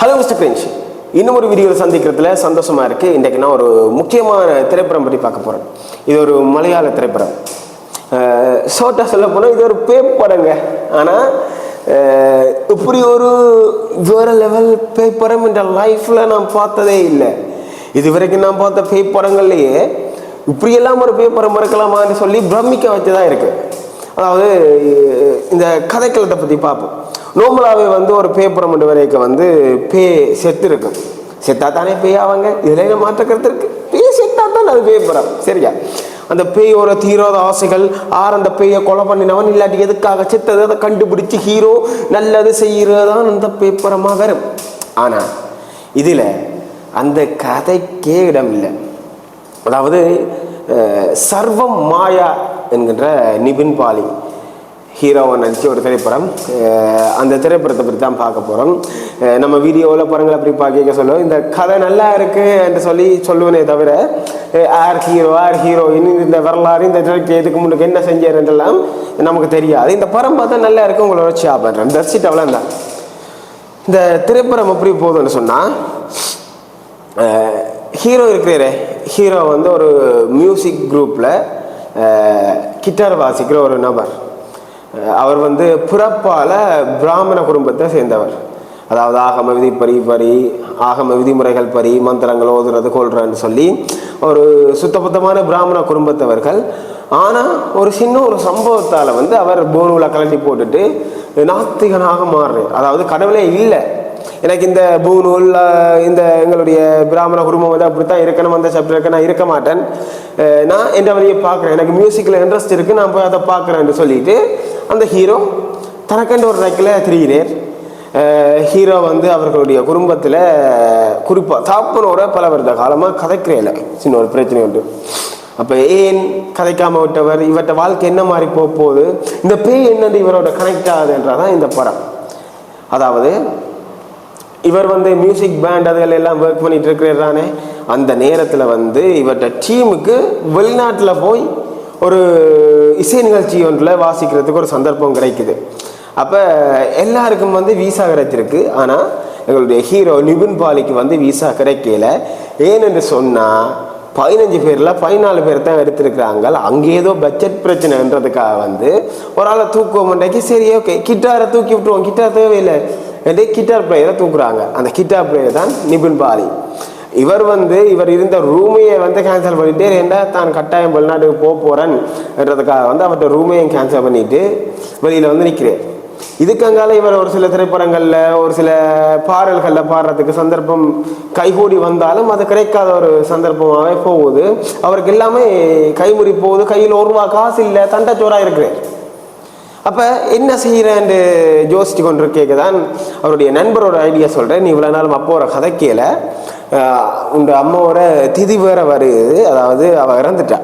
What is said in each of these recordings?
Hello mister பிரிஞ்ச் இன்னும் ஒரு வீடியோவில் சந்திக்கிறதுல சந்தோஷமா இருக்கு. இன்றைக்கு நான் ஒரு முக்கியமான திரைப்படம் பற்றி பார்க்க போறேன். இது ஒரு மலையாள திரைப்படம். ஷார்ட்டாக சொல்ல போனால் இது ஒரு பேய் படங்க. ஆனால் இப்படி ஒரு வேற லெவல் பேய் படம் என்ற லைஃப்பில் நான் பார்த்ததே இல்லை. இது வரைக்கும் நான் பார்த்த பேய் படங்கள்லேயே இப்படியெல்லாம் ஒரு பேய் படம் இருக்கலாமான்னு சொல்லி பிரமிக்க வச்சுதான் இருக்கு. அதாவது இந்த கதைக்களத்தை பற்றி பார்ப்போம். நோம்பலாவே வந்து ஒரு பேப்பரம் ரெண்டு வரைக்கும் வந்து பே செத்து இருக்கும் செத்தா தானே பேய் ஆவாங்க? இதில் என்ன மாற்ற கருத்து இருக்கு? பேய் செத்தா தான் அது பேப்பரம் சரியா? அந்த பேயோட தீராத ஆசைகள் ஆர் அந்த பேயை கொலை பண்ணினவன் இல்லாட்டி எதுக்காக செத்தது? அதை கண்டுபிடிச்சு ஹீரோ நல்லது செய்கிறதான் அந்த பேப்பரமாக வரும். ஆனால் இதில் அந்த கதைக்கே இடம் இல்லை. அதாவது சர்வம் மாயா என்கின்ற நிபின் பாலி ஹீரோவை நடித்த ஒரு திரைப்படம். அந்த திரைப்படத்தை பற்றி தான் பார்க்க போகிறோம் நம்ம வீடியோவில் படங்களை அப்படி பார்க்க சொல்லுவோம். இந்த கதை நல்லா இருக்குது என்று சொல்லி சொல்லுவேனே தவிர ஆர் ஹீரோ ஆர் ஹீரோயின் இந்த வரலாறு இந்த டிரெக்ட் எதுக்கு முன்னுக்கு என்ன செஞ்சாருன்றெல்லாம் நமக்கு தெரியாது. இந்த படம் பார்த்தா நல்லா இருக்கு உங்களை வச்சு ஆபன்றேன் தர்சிட் அவ்வளோ தான் இந்த திரைப்படம் எப்படி போகுதுன்னு சொன்னால் ஹீரோ இருக்கிறாரே ஹீரோ வந்து ஒரு மியூசிக் குரூப்பில் கிட்டார் வாசிக்கிற ஒரு நபர். அவர் வந்து பிறப்பால் பிராமண குடும்பத்தை சேர்ந்தவர். அதாவது ஆகம விதிப்பறி பறி ஆகம விதிமுறைகள் பறி மந்திரங்கள் ஓதுறது கொள்றன்னு சொல்லி ஒரு சுத்தபத்தமான பிராமண குடும்பத்தவர்கள். ஆனால் ஒரு சின்ன ஒரு சம்பவத்தால் வந்து அவர் போனூலை கலட்டி போட்டுட்டு நாத்திகனாக மாறுறார். அதாவது கடவுளே இல்லை. எனக்கு இந்த பூநூல் இந்த எங்களுடைய பிராமண குடும்பம் வந்து அப்படித்தான் இருக்கணும் அந்த சப்ஜெக்ட் இருக்க நான் இருக்க மாட்டேன். நான் என்ற வழியை பார்க்குறேன். எனக்கு மியூசிக்கில் இன்ட்ரெஸ்ட் இருக்குது நான் போய் அதை பார்க்குறேன்னு சொல்லிட்டு அந்த ஹீரோ தனக்கண்டு ஒரு ரக்கில் திரிகிறார் ஹீரோ வந்து அவர்களுடைய குடும்பத்தில் குறிப்பாக தாப்பனோட பல வருட காலமாக கதைக்கிறேன் சின்ன ஒரு பிரச்சனை உண்டு. அப்போ ஏன் கதைக்காம விட்டவர்? இவர்கிட்ட வாழ்க்கை என்ன மாதிரி போக போகுது? இந்த பேய் என்னது இவரோட கனெக்ட் ஆகுதுன்றதான் இந்த படம். அதாவது இவர் வந்து மியூசிக் பேண்ட் அதுகள் எல்லாம் ஒர்க் பண்ணிட்டு இருக்கிறானே அந்த நேரத்தில் வந்து இவர்கிட்ட டீமுக்கு வெளிநாட்டில் போய் ஒரு இசை நிகழ்ச்சி ஒன்றில் வாசிக்கிறதுக்கு ஒரு சந்தர்ப்பம் கிடைக்குது. அப்போ எல்லாருக்கும் வந்து விசா கிடைச்சிருக்கு ஆனால் எங்களுடைய ஹீரோ நிபுன் பாலிக்கு வந்து விசா கிடைக்கல. ஏனென்று சொன்னால் பதினஞ்சு பேரில் பதினாலு பேர் தான் எடுத்திருக்கிறாங்க. அங்கே ஏதோ பட்ஜெட் பிரச்சனைன்றதுக்காக வந்து ஒரு ஆளை தூக்குவோம் சரி ஓகே கிட்டாரை தூக்கி விட்டுருவோம். கிட்டார் தேவையில்லை. இதே கிட்டார் பிளேயரை தூக்குறாங்க அந்த கிட்டார் பிளேயர் தான் நிபுன் பாலி. இவர் வந்து இவர் இருந்த ரூமையை வந்து கேன்சல் பண்ணிட்டு ஏன்டா தான் கட்டாயம் வெளிநாட்டுக்கு போக போகிறேன்றதுக்காக வந்து அவர்கிட்ட ரூமையும் கேன்சல் பண்ணிட்டு வெளியில் வந்து நிற்கிறேன் இதுக்கங்கால இவர் ஒரு சில திரைப்படங்களில் ஒரு சில பாடல்களில் பாடுறதுக்கு சந்தர்ப்பம் கைகூடி வந்தாலும் அது கிடைக்காத ஒரு சந்தர்ப்பமாகவே போகுது. அவருக்கு எல்லாமே கைமுறி போகுது. கையில் ஒரு ரூபா காசு இல்லை தண்டச்சோராக இருக்கிறேன். அப்போ என்ன செய்கிறேன்னு யோசிச்சு கொண்டிருக்கேக்கு தான் அவருடைய நண்பரோட ஐடியா சொல்கிறேன் நீ இவ்வளோ நாளும் கதை கதைக்கையில் உங்கள் அம்மாவோட திதி வேற வருது. அதாவது அவள் இறந்துட்டா.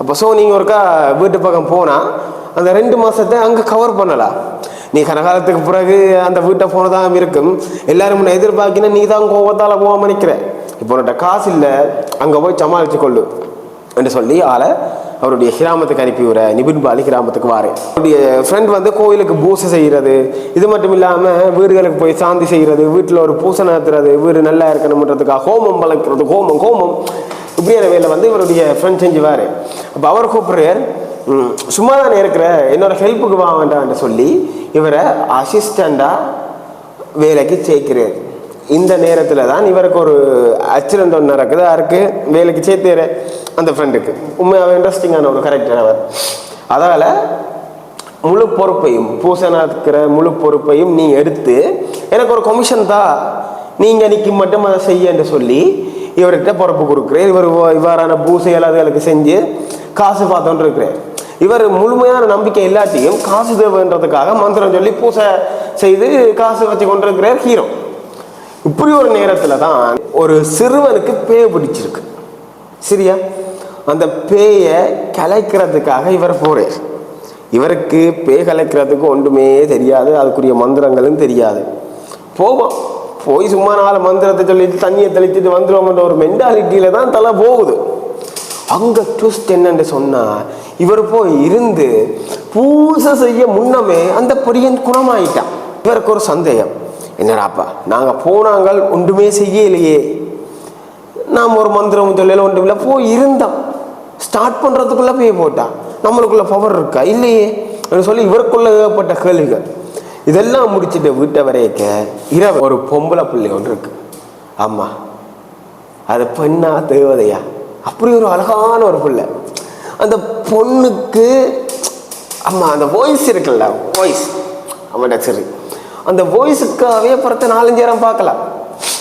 அப்போ ஸோ நீங்கள் ஒருக்கா வீட்டு பக்கம் போனால் அந்த ரெண்டு மாதத்தை அங்கே கவர் பண்ணலாம். நீ கனகாலத்துக்கு பிறகு அந்த வீட்டை போனதாக இருக்கும். எல்லாரும் உன்னை எதிர்பார்க்கினா நீ தான் கோவத்தால் போகாமல் நிற்கிற இப்போ உன்கிட்ட காசு இல்லை. அங்கே போய் சமாளித்து கொள்ளு. என்று சொல்லி ஆளை அவருடைய கிராமத்துக்கு அனுப்பி விட நிபின் கிராமத்துக்கு வாரு. அவருடைய ஃப்ரெண்ட் வந்து கோயிலுக்கு பூசை செய்கிறது இது மட்டும் இல்லாமல் வீடுகளுக்கு போய் சாந்தி செய்கிறது வீட்டில் ஒரு பூசை நடத்துறது வீடு நல்லா இருக்கணுன்றதுக்காக ஹோமம் வளர்க்குறது ஹோமம் ஹோமம். இப்படியான வேலை வந்து இவருடைய ஃப்ரெண்ட் செஞ்சுவார் அப்போ அவர் கூப்பிடுறார் சும்மா தானே இருக்கிற? என்னோட ஹெல்ப்புக்கு வா வேண்டாம்னு சொல்லி இவரை அசிஸ்டண்டாக வேலைக்கு சேர்க்கிறார். இந்த நேரத்தில் தான் இவருக்கு ஒரு ஆக்சிடென்ட் ஒன்று நடக்குது. யாருக்கு வேலைக்கு சேர்த்துற அந்த ஃப்ரெண்டுக்கு உண்மையாக இன்ட்ரெஸ்டிங்கான ஒரு கேரக்டர் அவர் அதனால் முழு பொறுப்பையும் பூசை முழு பொறுப்பையும் நீ எடுத்து எனக்கு ஒரு கொமிஷன் தான் நீங்கள் நிற்கி மட்டும் அதை செய்யன்னு சொல்லி இவர்கிட்ட பொறுப்பு கொடுக்குறேன். இவர் இவ்வாறான பூசைகள் அதுகளுக்கு செஞ்சு காசு பார்த்தோன்னு இருக்கிறேன். இவர் முழுமையான நம்பிக்கை இல்லாட்டியும் காசு தேவைன்றதுக்காக மந்திரம் சொல்லி பூசை செய்து காசு வச்சு கொண்டிருக்கிறார் ஹீரோ. இப்படி ஒரு நேரத்தில் தான் ஒரு சிறுவனுக்கு பேய் பிடிச்சிருக்கு. சரியா? அந்த பேயை கலைக்கிறதுக்காக இவர் போகிறார் இவருக்கு பேய் கலைக்கிறதுக்கு ஒன்றுமே தெரியாது அதுக்குரிய மந்திரங்களும் தெரியாது. போவோம். போய் சும்மா நாலு மந்திரத்தை சொல்லிட்டு தண்ணியை தெளிச்சுட்டு வந்துடுவோம்ன்ற ஒரு மென்டாலிட்டியில தான் தலை போகுது. அங்கே ட்விஸ்ட் என்னன்னு சொன்னால் இவர் போய் இருந்து பூசை செய்ய முன்னமே அந்த பொடியன் குணமாயிட்டான். இவருக்கு ஒரு சந்தேகம். என்னடாப்பா நாங்கள் போனாங்கள் ஒன்றுமே செய்யலையே. நாம் ஒரு மந்திரம் தொழில ஒன்றும் இல்லை போய் இருந்தோம் ஸ்டார்ட் பண்ணுறதுக்குள்ளே போய் போட்டான் நம்மளுக்குள்ள பவர் இருக்கா? இல்லையே. அப்படின்னு சொல்லி இவருக்குள்ள ஏகப்பட்ட கேள்விகள். இதெல்லாம் முடிச்சுட்டு வீட்டை வரையக்க இரவு ஒரு பொம்பளை பிள்ளை ஒன்று இருக்கு. ஆமாம் அது பெண்ணா தேவதையா? அப்படி ஒரு அழகான ஒரு பிள்ளை. அந்த பொண்ணுக்கு ஆமாம் அந்த வாய்ஸ் இருக்குல்ல வாய்ஸ் அவன்கிட்ட சரி. அந்த வாய்ஸுக்காகவே படத்தை நாலஞ்சு நேரம் பார்க்கலாம்.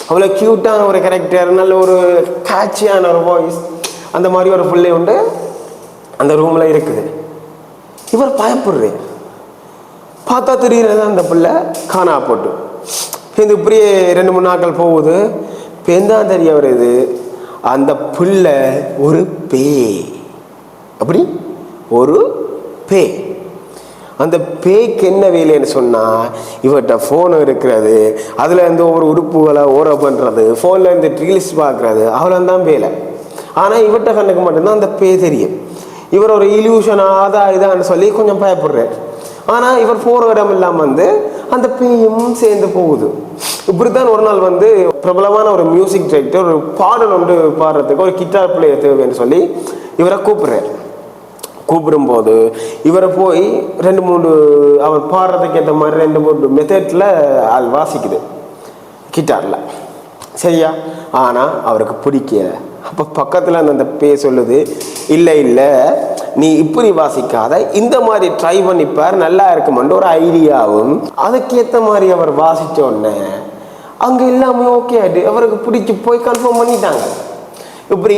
அவ்வளோ க்யூட்டான ஒரு கேரக்டர் நல்ல ஒரு கேட்சியான ஒரு வாய்ஸ் அந்த மாதிரி ஒரு பிள்ளை உண்டு. அந்த ரூமில் இருக்குது. இவர் பயப்படுறது பார்த்தா தெரியுறது அந்த பிள்ளை. காணா போட்டு. இந்த இப்படியே ரெண்டு மூணு நாட்கள் போகுது. பேந்தான் தெரிய வருது அந்த பிள்ளை ஒரு பேய். அப்படி? ஒரு பேய். அந்த பேய்க்கு என்ன வேலைன்னு சொன்னால் இவர்கிட்ட ஃபோன் இருக்கிறது அதில் இருந்து ஒவ்வொரு உறுப்புகளை ஓர பண்ணுறது ஃபோனில் இருந்து ரீல்ஸ் பார்க்குறது அவ்வளோ தான் வேலை. ஆனால் இவர்கிட்ட கண்ணுக்கு மட்டும்தான் அந்த பேய் தெரியும். இவர் ஒரு இல்யூஷனா அதா இதான்னு சொல்லி கொஞ்சம் பயப்படுறார். ஆனால் இவர் போகிற இடம் இல்லாமல் வந்து அந்த பேயும் சேர்ந்து போகுது. இப்படித்தான் ஒரு நாள் வந்து பிரபலமான ஒரு மியூசிக் டைரக்டர் ஒரு பாடல் ஒன்று பாடுறதுக்கு ஒரு கிட்டார் பிளேயர் தேவைன்னு சொல்லி இவரை கூப்பிடுறார். கூப்பிடும்போது இவரை போய் ரெண்டு மூணு அவர் பாடுறதுக்கு ஏற்ற மாதிரி ரெண்டு மூணு மெத்தட்ல அது வாசிக்குது. கிட்டாரில். சரியா? ஆனால் அவருக்கு பிடிக்கல. அப்போ பக்கத்தில் அந்த பே சொல்லுது இல்லை இல்லை நீ இப்படி வாசிக்காத. இந்த மாதிரி ட்ரை பண்ணிப்பார் நல்லா இருக்குமென்ற ஒரு ஐடியாவும் அதுக்கேற்ற மாதிரி அவர் வாசித்தோடனே உடனே அங்கே எல்லாமே ஓகே ஆகிட்டு அவருக்கு பிடிச்சி போய் கன்ஃபார்ம் பண்ணிட்டாங்க. இப்படி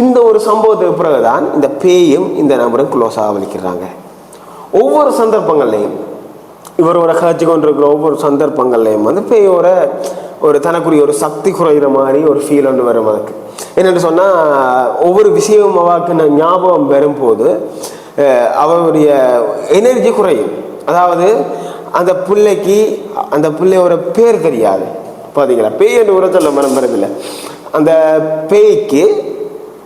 இந்த ஒரு சம்பவத்துக்கு பிறகுதான் இந்த பேயும் இந்த நபரும் க்ளோஸ் ஆகவலிக்கிறாங்க ஒவ்வொரு சந்தர்ப்பங்கள்லையும் இவரோட காட்சி கொண்டிருக்கிற ஒவ்வொரு சந்தர்ப்பங்கள்லையும் வந்து பேயோட ஒரு தனக்குரிய ஒரு சக்தி குறைகிற மாதிரி ஒரு ஃபீல் ஒன்று வரும் அதுக்கு. என்னென்னு சொன்னால் ஒவ்வொரு விஷயமும் அவாக்கு ஞாபகம் வரும்போது அவருடைய எனர்ஜி குறையும். அதாவது அந்த பிள்ளைக்கு அந்த பிள்ளையோட பேர் தெரியாது. பார்த்தீங்களா பேய் என்று கூட சொல்ல மனம் வரதில்லை அந்த பேய்க்கு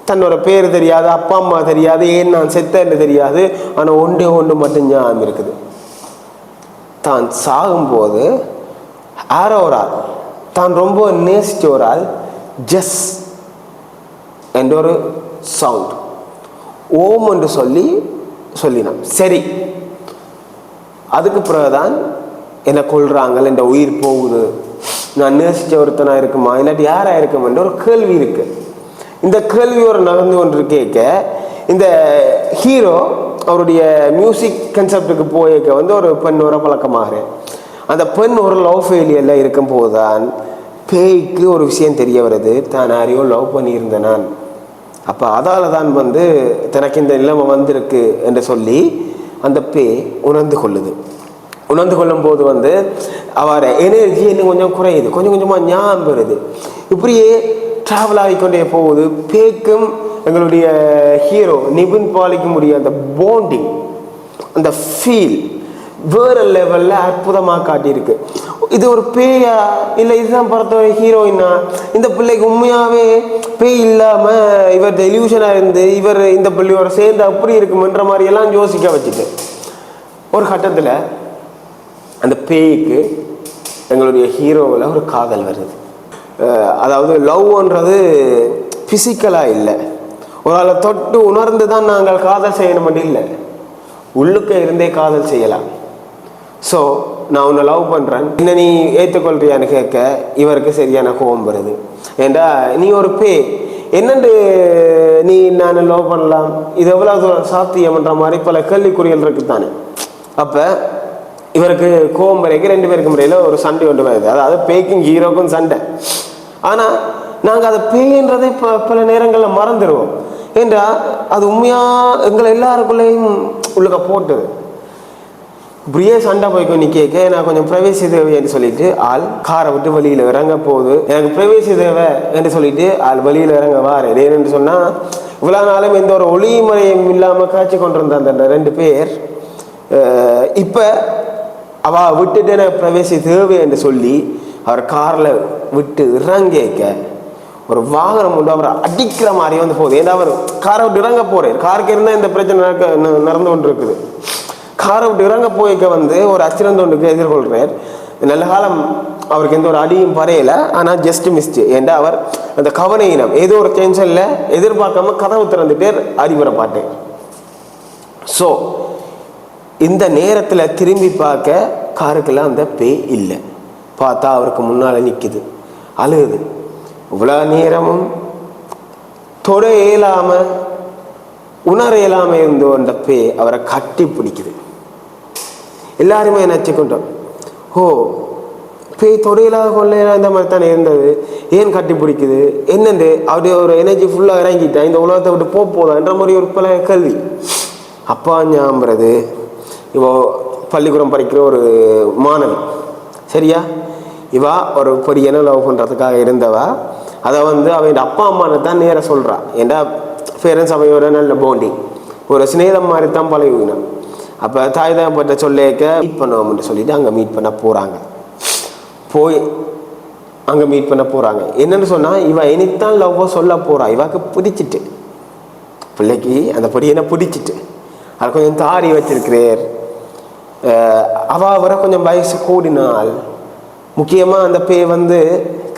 தன்னோட பேர் தெரியாது அப்பா அம்மா தெரியாது ஏன் நான் செத்தேன்னு தெரியாது. ஆனால் ஒன்றே ஒன்று மட்டும் ஞாபகம் இருக்குது. தான் சாகும்போது ஆரோ ஒரு ஆள் தான் ரொம்ப நேசிச்ச ஒரு ஆள் ஜஸ் என்ற ஒரு சவுண்ட் ஓம் என்று சொல்லி சொல்லினான். சரி அதுக்கு பிறகுதான் என்னை கொள்கிறாங்கள் என்ற உயிர் போகுது. நான் நேசித்த ஒருத்தனாக இருக்குமா இல்லாட்டி யாராக இருக்குமென்ற ஒரு கேள்வி இருக்குது இந்த கேள்வி ஒரு நகர்ந்து கொண்டு கேட்க இந்த ஹீரோ அவருடைய மியூசிக் கன்செப்டுக்கு போயிருக்க வந்து ஒரு பெண்ணோட பழக்கமாகிறேன். அந்த பெண் ஒரு லவ் ஃபெயிலியரில் இருக்கும்போது தான் பேய்க்கு ஒரு விஷயம் தெரிய வருது. தான் யாரையோ லவ் பண்ணியிருந்த நான். அப்போ அதால தான் வந்து தனக்கு இந்த நிலைமை வந்திருக்கு என்று சொல்லி அந்த பேய் உணர்ந்து கொள்ளுது. உணர்ந்து கொள்ளும் போது வந்து அவரை எனர்ஜி இன்னும் கொஞ்சம் குறையுது. கொஞ்சம் கொஞ்சமாக ஞாபகம் வருது. இப்படியே ட்ராவல் ஆகிக்கொண்டே போகுது பேக்கும் எங்களுடைய ஹீரோ நிபின் பாலிக்கும் உடைய அந்த போண்டிங் அந்த ஃபீல் வேறு லெவலில் அற்புதமாக காட்டியிருக்கு. இது ஒரு பேயா? இல்லை இதுதான் படத்தோட ஹீரோயினா இந்த பிள்ளைக்கு உண்மையாகவே பேய் இல்லாமல் இவர் டெலிவிஷனாக இருந்து இவர் இந்த பிள்ளையோட சேர்ந்து அப்படி இருக்குமென்ற மாதிரி எல்லாம் யோசிக்க வச்சுட்டு ஒரு கட்டத்தில் அந்த பேய்க்கு எங்களுடைய ஹீரோவில் ஒரு காதல் வருது. அதாவது லவ்ன்றது ஃபிசிக்கலாக இல்லை. ஒரு ஆளை தொட்டு உணர்ந்து தான் நாங்கள் காதல் செய்யணும் இல்லை. உள்ளுக்க இருந்தே காதல் செய்யலாம். ஸோ நான் உன்னை லவ் பண்ணுறேன் என்ன நீ ஏற்றுக்கொள்றியான்னு கேட்க இவருக்கு சரியான கோபம் வருது. ஏண்டா நீ ஒரு பே என்னண்டு நீ நான் லவ் பண்ணலாம்? இது எவ்வளோ தூரம் சாத்தியம்ன்ற மாதிரி பல கேள்விக்குறிகள் இருக்குது தானே அப்போ இவருக்கு கோபம் வரைக்கும் ரெண்டு பேருக்கு முறையில் ஒரு சண்டை ஒன்று வருது. அதாவது பேய்க்கும் ஹீரோக்கும் சண்டை. ஆனால் நாங்கள் அதை பேய்ன்றதை ப பல நேரங்களில் மறந்துடுவோம் என்றால் அது உண்மையாக எங்களை எல்லாருக்குள்ளேயும் உள்ளுக்க போட்டுது. இப்படியே சண்டை போய்க்கோ நீ கேட்க நான் கொஞ்சம் பிரவேசி தேவை என்று சொல்லிட்டு ஆள் காரை விட்டு வழியில் இறங்க போகுது. எனக்கு பிரவேசி தேவை என்று சொல்லிட்டு ஆள் வழியில் இறங்க வாரு ஏன்னு சொன்னால் இவ்வளோ நாளும் எந்த ஒரு ஒளிமுறையும் இல்லாமல் காய்ச்சி கொண்டிருந்த அந்த ரெண்டு பேர். இப்போ அவ விட்டுட்டு எனக்கு பிரவேசி தேவை என்று சொல்லி அவர் காரில் விட்டு இறங்கிக்க ஒரு வாகனம் உண்டு அவரை அடிக்கிற மாதிரி வந்து போகுது. ஏன்னா அவர் காரை விட்டு இறங்க போகிறார் காருக்கு இருந்தால் இந்த பிரச்சனை நடக்க நடந்து கொண்டு இருக்குது காரை விட்டு இறங்க போய்க்க வந்து ஒரு அச்சிரந்த ஒன்றுக்கு எதிர்கொள்கிறார் நல்ல காலம் அவருக்கு எந்த ஒரு அடியும் பறையல ஆனால் ஜஸ்ட் மிஸ்டு ஏன்டா அவர் அந்த கவன இனம் ஏதோ ஒரு டென்ஷனில் எதிர்பார்க்காம கதவு திறந்துட்டே அறிவுரை பாட்டேன் ஸோ இந்த நேரத்தில் திரும்பி பார்க்க காருக்கெல்லாம் அந்த பேய் இல்லை. பார்த்தா அவருக்கு முன்னால் நிற்குது அழுகுது. இவ்வளோ நேரமும் தொட இயலாமல் உணர இயலாமல் இருந்தோ அந்த பே அவரை கட்டி பிடிக்குது. எல்லாருமே நினச்சிக்கிட்டோம் ஓ பேய் தொடையிலாக கொள்ளையெல்லாம் இந்த மாதிரி தானே இருந்தது. ஏன் கட்டி பிடிக்குது? என்னண்டு? அப்படி ஒரு எனர்ஜி ஃபுல்லாக இறங்கிட்டேன் இந்த உலகத்தை விட்டு போக போதான்ற மாதிரி ஒரு பல கல்வி அப்பா ஞாபகிறது இப்போ பள்ளிக்கூடம் படிக்கிற ஒரு மாணவி சரியா? இவா ஒரு பொரியனை லவ் பண்ணுறதுக்காக இருந்தவா. அதை வந்து அவன் அப்பா அம்மானை தான் நேராக சொல்கிறா ஏண்டா பேரண்ட்ஸ் அவையோட நல்ல போண்டிங் ஒரு சிநேதம் மாதிரி தான் பழகினான். அப்போ தாய் தான் பட்ட சொல்லேக்க மீட் பண்ணுவோம்னு சொல்லிட்டு அங்கே மீட் பண்ண போகிறாங்க போய் அங்கே மீட் பண்ண போகிறாங்க என்னென்னு சொன்னால் இவன் இனித்தான் லவ்வோ சொல்ல போகிறா இவாக்கு பிடிச்சிட்டு. பிள்ளைக்கு அந்த பொடியனை பிடிச்சிட்டு. அது கொஞ்சம் தாரி வச்சிருக்கிறார் அவ வர கொஞ்சம் வயசு கூடினால் முக்கியமாக அந்த பே வந்து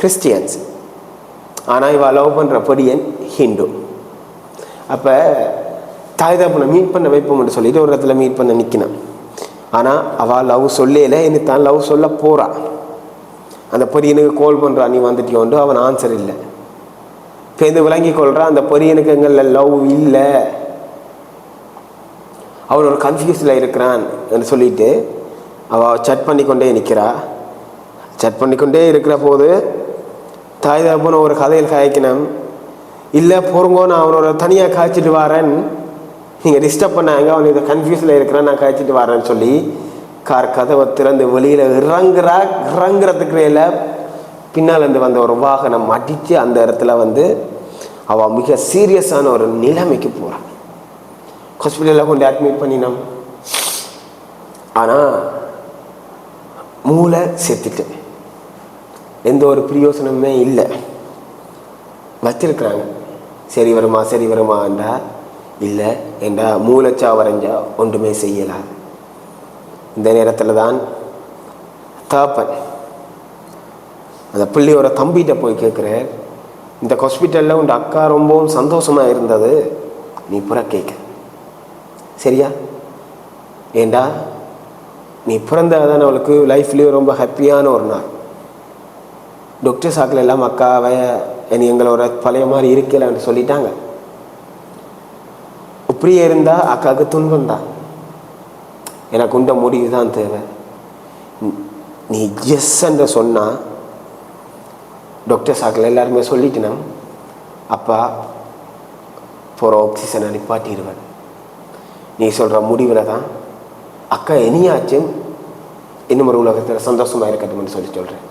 கிறிஸ்டியன்ஸ். ஆனால் இவள் லவ் பண்ணுற பொடியன் ஹிந்து. அப்போ தாய் தப்பனை மீட் பண்ண வைப்போம்னு சொல்லிட்டு ஒரு இடத்துல மீட் பண்ண நிற்கினான் ஆனால் அவள் லவ் சொல்லல இனி தான் லவ் சொல்ல போகிறா அந்த பொரியனுக்கு கால் பண்ணுறா நீ வந்துட்டியோண்டு அவன் ஆன்சர் இல்லை. பேருந்து விளங்கி கொள்கிறான் அந்த பொரியனுக்கு எங்களில் லவ் இல்லை. அவன் ஒரு கன்ஃபியூஸில் இருக்கிறான் என்று சொல்லிட்டு அவள் சட் பண்ணிக்கொண்டே நிற்கிறா சட் பண்ணிக்கொண்டே இருக்கிற போது தாய் தகப்பன ஒரு கதையில் காய்க்கணும். இல்லை பொறுங்கோ நான் அவனோட தனியாக காய்ச்சிட்டு வரேன். நீங்கள் டிஸ்டர்ப் பண்ணாங்க அவன் இதை கன்ஃபியூஸில் இருக்கிறான் நான் காய்ச்சிட்டு வரேன்னு சொல்லி கார் கதவை திறந்து வெளியில் இறங்குறா இறங்குறதுக்கு இல்லை பின்னால் இருந்து வந்த ஒரு வாகனம் அடித்து அந்த இடத்துல வந்து அவள் மிக சீரியஸான ஒரு நிலைமைக்கு போகிறான் ஹாஸ்பிட்டலில் கொண்டு அட்மிட் பண்ணினோம். ஆனால் மூளை செத்துட்டு. எந்த ஒரு பிரயோசனமே இல்லை. வச்சிருக்கிறாங்க. சரி வருமா சரி வருமாண்டா இல்லை என்றா மூளைச்சா வரைஞ்சா ஒன்றுமே செய்யலாது இந்த நேரத்தில் தான் தாப்பன் அந்த பிள்ளையோட தம்பிகிட்ட போய் கேட்குறேன் இந்த ஹாஸ்பிட்டலில் உங்கள் அக்கா ரொம்பவும் சந்தோஷமாக இருந்தது நீ புற கேட்க சரியா? ஏண்டா? நீ பிறந்ததான் அவளுக்கு லைஃப்லேயும் ரொம்ப ஹாப்பியான ஒரு நாள். டாக்டர் சாக்கில் எல்லாம் அக்காவை எங்களை எங்களோட பழைய மாதிரி இருக்கலன்னு சொல்லிட்டாங்க. இப்படியே இருந்தால் அக்காவுக்கு துன்பம் தான். எனக்கு உண்ட முடிவு தான் தேவை. நீ எஸ் என்று சொன்னால் டாக்டர் சாக்கில் எல்லாருமே சொல்லிக்கணும் அப்பா போகிற ஆக்சிஜனை நிப்பாட்டிடுவேன். நீ சொல்கிற முடிவில் தான் அக்கா இனியாச்சும் இன்னும் ஒரு உலகத்தில் சந்தோஷமாக இருக்கட்டும்னு சொல்லி சொல்கிறேன்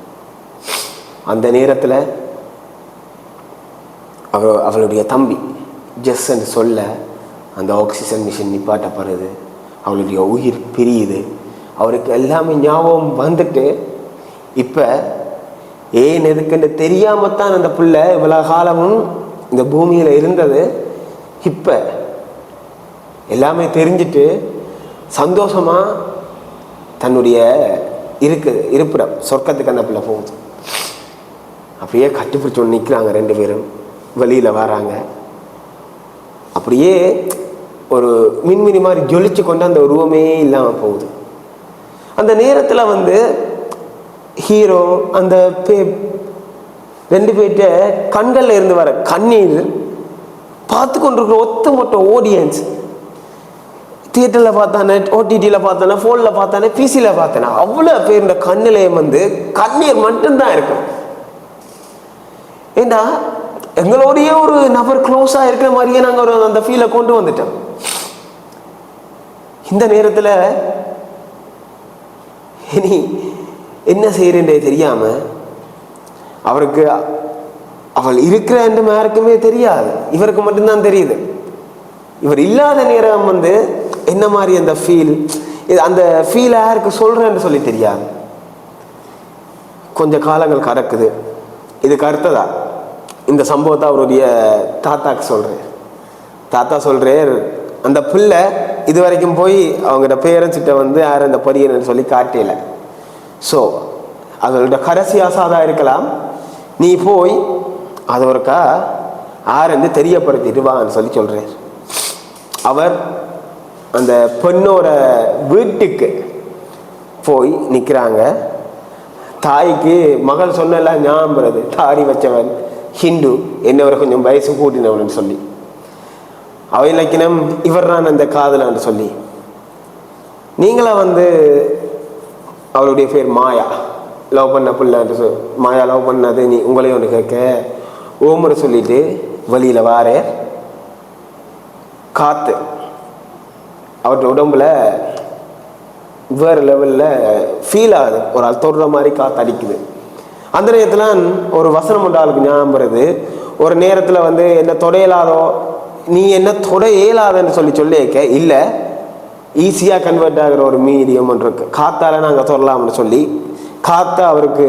அந்த நேரத்தில் அவள் அவளுடைய தம்பி ஜெஸ்ன்னு என்று சொல்ல அந்த ஆக்சிஜன் மிஷின் நிப்பாட்டப்படுறது அவளுடைய உயிர் பிரியுது. அவருக்கு எல்லாமே ஞாபகம் வந்துட்டு இப்போ ஏன் எதுக்குன்னு தெரியாமத்தான் அந்த பிள்ளை இவ்வளோ காலமும் இந்த பூமியில் இருந்தது. இப்போ எல்லாமே தெரிஞ்சுட்டு சந்தோஷமாக தன்னுடைய இருக்கு இருப்பிடம் சொர்க்கத்துக்கு அந்த பிள்ளை போகுது. அப்படியே கட்டிப்பிடிச்சோன்னு நிற்கிறாங்க ரெண்டு பேரும். வெளியில் வராங்க. அப்படியே ஒரு மின்மினி மாதிரி ஜொலிச்சு கொண்டு அந்த உருவமே இல்லாமல் போகுது. அந்த நேரத்தில் வந்து ஹீரோ அந்த பே ரெண்டு பேர்கிட்ட கண்களில் இருந்து வர கண்ணீர் பார்த்து கொண்டிருக்கிற ஒத்த மொத்த ஆடியன்ஸ் தியேட்டரில் பார்த்தானே ஓடிடியில் பார்த்தானே ஃபோனில் பார்த்தானே பிசியில் பார்த்தானே அவ்வளோ பேருந்த கண்ணிலையம் கண்ணிலையும் வந்து கண்ணீர் மட்டும்தான் இருக்கும். ஏண்டா எங்களோடய ஒரு நபர் க்ளோஸாக இருக்கிற மாதிரியே நாங்கள் ஒரு அந்த ஃபீலை கொண்டு வந்துட்டோம். இந்த நேரத்தில் இனி என்ன செய்கிறேன்றே தெரியாமல் அவருக்கு அவள் இருக்கிற என்று யாருக்குமே தெரியாது. இவருக்கு மட்டும்தான் தெரியுது. இவர் இல்லாத நேரம் வந்து என்ன மாதிரி அந்த ஃபீல் இது அந்த ஃபீல் யாருக்கு சொல்கிறேன்னு சொல்லி தெரியாது கொஞ்சம் காலங்கள் கடக்குது. இதுக்கு அடுத்ததா இந்த சம்பவத்தை அவருடைய தாத்தாக்கு சொல்கிறேன் தாத்தா சொல்கிறார் அந்த பிள்ளை இது வரைக்கும் போய் அவங்ககிட்ட பேரண்ட்ஸ்கிட்ட வந்து யார் அந்த பொரியன்னு சொல்லி காட்டல. ஸோ அதோட கடைசி ஆசாதா இருக்கலாம். நீ போய் அது ஒருக்கா ஆரந்து தெரியப்படுத்திட்டு வான்னு சொல்லி சொல்கிறேன் அவர் அந்த பெண்ணோட வீட்டுக்கு போய் நிற்கிறாங்க தாய்க்கு மகள் சொன்னெல்லாம் ஞாபகம் தாடி வச்சவன் ஹிந்து என்னவரை கொஞ்சம் வயசு கூட்டினவன் சொல்லி. அவ இலக்கினம் இவர் தான் அந்த காதலான்னு சொல்லி. நீங்களா வந்து அவளுடைய பேர் மாயா. லவ் பண்ண பிள்ளைன்ட்டு சொல் மாயா லவ் பண்ணது நீ உங்களையும் ஒன்று கேட்க. ஓமுறை சொல்லிட்டு வழியில் வாரேன் காற்று அவர்கிட்ட உடம்புல வேறு லெவலில் ஃபீல் ஆகுது. ஒரு ஆள் தொடுற மாதிரி காற்று அடிக்குது. அந்த நேரத்தில் ஒரு வசனம் ஒன்று ஆளுக்கு ஞாபகம் வருது. ஒரு நேரத்தில் வந்து என்ன தொடையலாதோ நீ என்ன தொட இயலாதன்னு சொல்லி சொல்லியிருக்க இல்லை ஈஸியாக கன்வெர்ட் ஆகிற ஒரு மீடியம் ஒன்று இருக்குது காத்தால் நாங்கள் தொடலாம்னு சொல்லி காற்றை அவருக்கு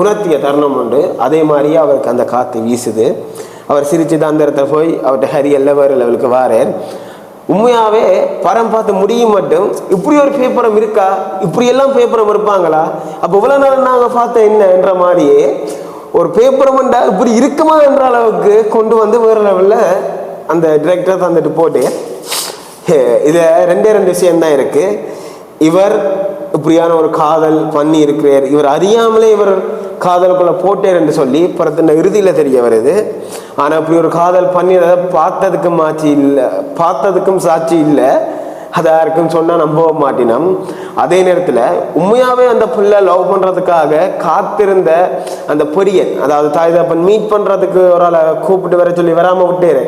உணர்த்திய தருணம் உண்டு. அதே மாதிரியே அவருக்கு அந்த காற்று வீசுது. அவர் சிரிச்சு தான் அந்த இடத்துல போய் அவர்கிட்ட ஹரி வேறு லெவலுக்கு வாரேன். உண்மையாகவே படம் பார்த்து முடியும் மட்டும் இப்படி ஒரு பேப்பரம் இருக்கா? இப்படி எல்லாம் பேப்பரம் இருப்பாங்களா? அப்போ இவ்வளோ நாள் நாங்கள் பார்த்த என்ன என்ற மாதிரியே ஒரு பேப்பரம் இப்படி இருக்குமா என்ற அளவுக்கு கொண்டு வந்து வேறு லெவலில் அந்த டிரெக்டர் தந்துட்டு போட்டு இதில் ரெண்டே ரெண்டு விஷயம்தான் இருக்குது இவர் இப்படியான ஒரு காதல் பண்ணி இருக்கிறார் இவர் அறியாமலே இவர் காதலுக்குள்ள போட்டேர் என்று சொல்லி பிறத்தின இறுதியில் தெரிய வருது. ஆனால் இப்படி ஒரு காதல் பண்ணியதை பார்த்ததுக்கும் ஆட்சி இல்லை பார்த்ததுக்கும் சாட்சி இல்லை. அதை யாருக்கும் சொன்னால் நம்ப மாட்டினோம். அதே நேரத்தில் உண்மையாகவே அந்த பிள்ளை லவ் பண்ணுறதுக்காக காத்திருந்த அந்த பொரியன் அதாவது தாய் தப்பன் மீட் பண்ணுறதுக்கு ஒரு ஆளை கூப்பிட்டு வர சொல்லி வராமல் விட்டேரு.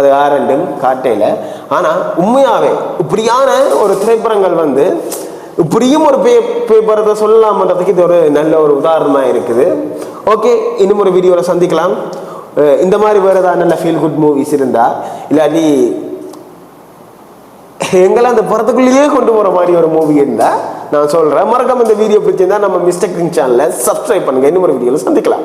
அது யாரெண்டும் காட்டையில். ஆனால் உண்மையாகவே இப்படியான ஒரு திரைப்படங்கள் வந்து இப்படியும் ஒரு பே பேப்பரத்தை சொல்லலாம்ன்றதுக்கு இது ஒரு நல்ல ஒரு உதாரணமாக இருக்குது. ஓகே இன்னும் ஒரு வீடியோவில் சந்திக்கலாம். இந்த மாதிரி வேறு ஏதாவது நல்ல ஃபீல் குட் மூவிஸ் இருந்தால் இல்லாட்டி எங்களை அந்த படத்துக்குள்ளேயே கொண்டு போகிற மாதிரி ஒரு மூவி இருந்தால் நான் சொல்கிறேன் மறக்காம இந்த வீடியோ பிடிச்சிருந்தா நம்ம மிஸ்டேக் சேனலை சப்ஸ்கிரைப் பண்ணுங்கள் இன்னும் ஒரு வீடியோவில் சந்திக்கலாம்.